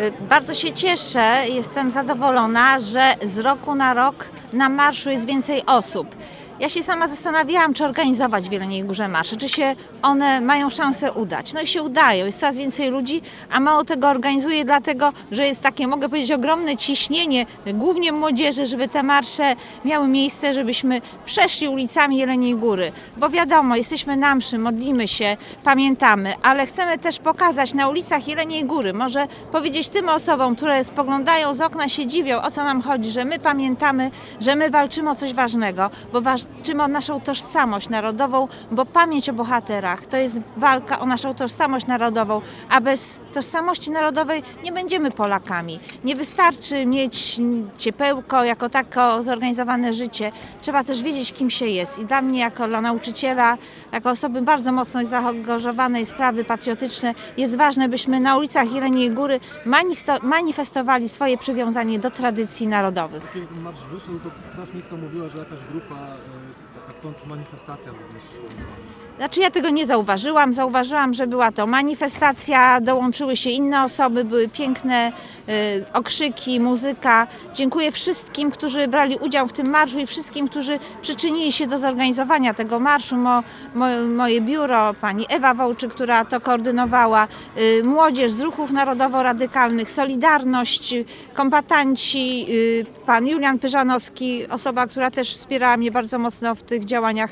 Y, Bardzo się cieszę, jestem zadowolona, że z roku na rok na marszu jest więcej osób. Ja się sama zastanawiałam, czy organizować w Jeleniej Górze marsze, czy się one mają szansę udać. No i się udają, jest coraz więcej ludzi, a mało tego organizuję dlatego, że jest takie, mogę powiedzieć, ogromne ciśnienie, głównie młodzieży, żeby te marsze miały miejsce, żebyśmy przeszli ulicami Jeleniej Góry. Bo wiadomo, jesteśmy na mszy, modlimy się, pamiętamy, ale chcemy też pokazać na ulicach Jeleniej Góry, może powiedzieć tym osobom, które spoglądają z okna, się dziwią, o co nam chodzi, że my pamiętamy, że my walczymy o coś ważnego, bo walczymy o naszą tożsamość narodową, bo pamięć o bohaterach to jest walka o naszą tożsamość narodową, a bez tożsamości narodowej nie będziemy Polakami. Nie wystarczy mieć ciepełko, jako tako zorganizowane życie. Trzeba też wiedzieć, kim się jest. I dla mnie, jako dla nauczyciela, jako osoby bardzo mocno zaangażowanej w sprawy patriotyczne, jest ważne, byśmy na ulicach Jeleniej Góry manifestowali swoje przywiązanie do tradycji narodowych. Marsz wyszedł, to Straż mówiła, że jakaś grupa, e, taka kontrmanifestacja również Znaczy ja tego nie zauważyłam. Zauważyłam, że była to manifestacja, dołączyły się inne osoby, były piękne y, okrzyki, muzyka. Dziękuję wszystkim, którzy brali udział w tym marszu i wszystkim, którzy przyczynili się do zorganizowania tego marszu. Mo, mo, moje biuro, pani Ewa Wołczy, która to koordynowała, y, młodzież z ruchów narodowo-radykalnych, Solidarność, y, kombatanci, y, pan Julian Pyżanowski, osoba, która też wspierała mnie bardzo mocno w tych działaniach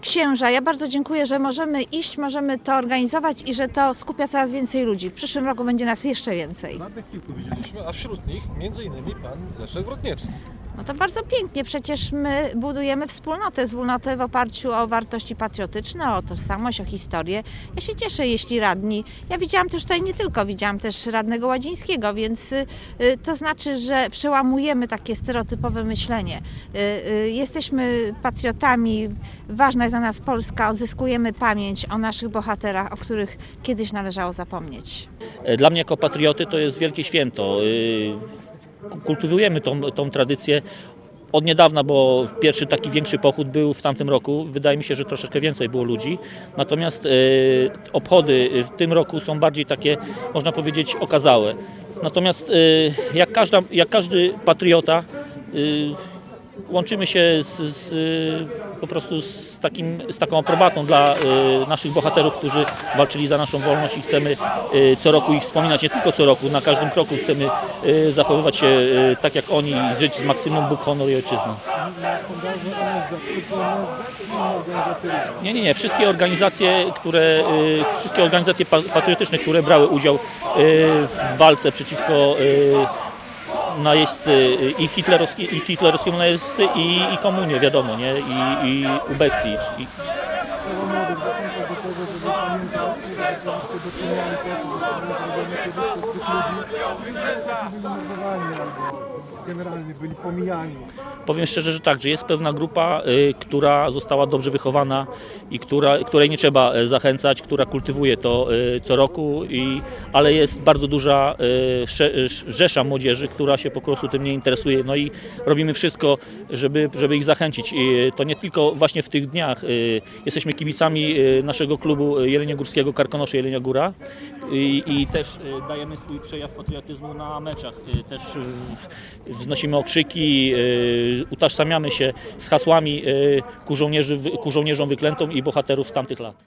księża. Ja bardzo dziękuję, że możemy iść, możemy to organizować i że to skupia coraz więcej ludzi. W przyszłym roku będzie nas jeszcze więcej. Radnych kilku widzieliśmy, a wśród nich między innymi pan Leszek Wrotniewski. No to bardzo pięknie, przecież my budujemy wspólnotę, wspólnotę w oparciu o wartości patriotyczne, o tożsamość, o historię. Ja się cieszę, jeśli radni. Ja widziałam też tutaj nie tylko, widziałam też radnego Ładzińskiego, więc y, y, to znaczy, że przełamujemy takie stereotypowe myślenie. Y, jesteśmy patriotami, ważna jest dla nas Polska, odzyskujemy pamięć o naszych bohaterach, o których kiedyś należało zapomnieć. Dla mnie jako patrioty to jest wielkie święto. Kultywujemy tą, tą tradycję od niedawna, bo pierwszy taki większy pochód był w tamtym roku. Wydaje mi się, że troszeczkę więcej było ludzi. Natomiast y, obchody w tym roku są bardziej takie, można powiedzieć, okazałe. Natomiast y, jak, każda, jak każdy patriota y, łączymy się z, z, po prostu z, takim, z taką aprobatą dla y, naszych bohaterów, którzy walczyli za naszą wolność i chcemy y, co roku ich wspominać, nie tylko co roku, na każdym kroku chcemy y, zachowywać się tak jak oni i żyć z maksymum Bóg, honor i również. Nie, nie, nie. Wszystkie organizacje, które, wszystkie organizacje pa- patriotyczne, które brały udział w walce przeciwko najeźdźcy y, i, hitlerowski, i hitlerowskiemu najeźdźcy i, i komunie, wiadomo, nie? I, i ubecji. I, generalnie byli pomijani. powiem szczerze, że tak, że jest pewna grupa, y, która została dobrze wychowana i która, której nie trzeba y, zachęcać, która kultywuje to y, co roku, i, ale jest bardzo duża y, rzesza młodzieży, która się po prostu tym nie interesuje. No i robimy wszystko, żeby, żeby ich zachęcić. I to nie tylko właśnie w tych dniach. Jesteśmy kibicami naszego klubu Jeleniogórskiego Karkonosze Jelenia Góra i, i też y, dajemy swój przejaw patriotyzmu na meczach. Y, Też y, wznosimy okrzyki, utożsamiamy się z hasłami ku, żołnierzy, ku żołnierzom wyklętom i bohaterów z tamtych lat.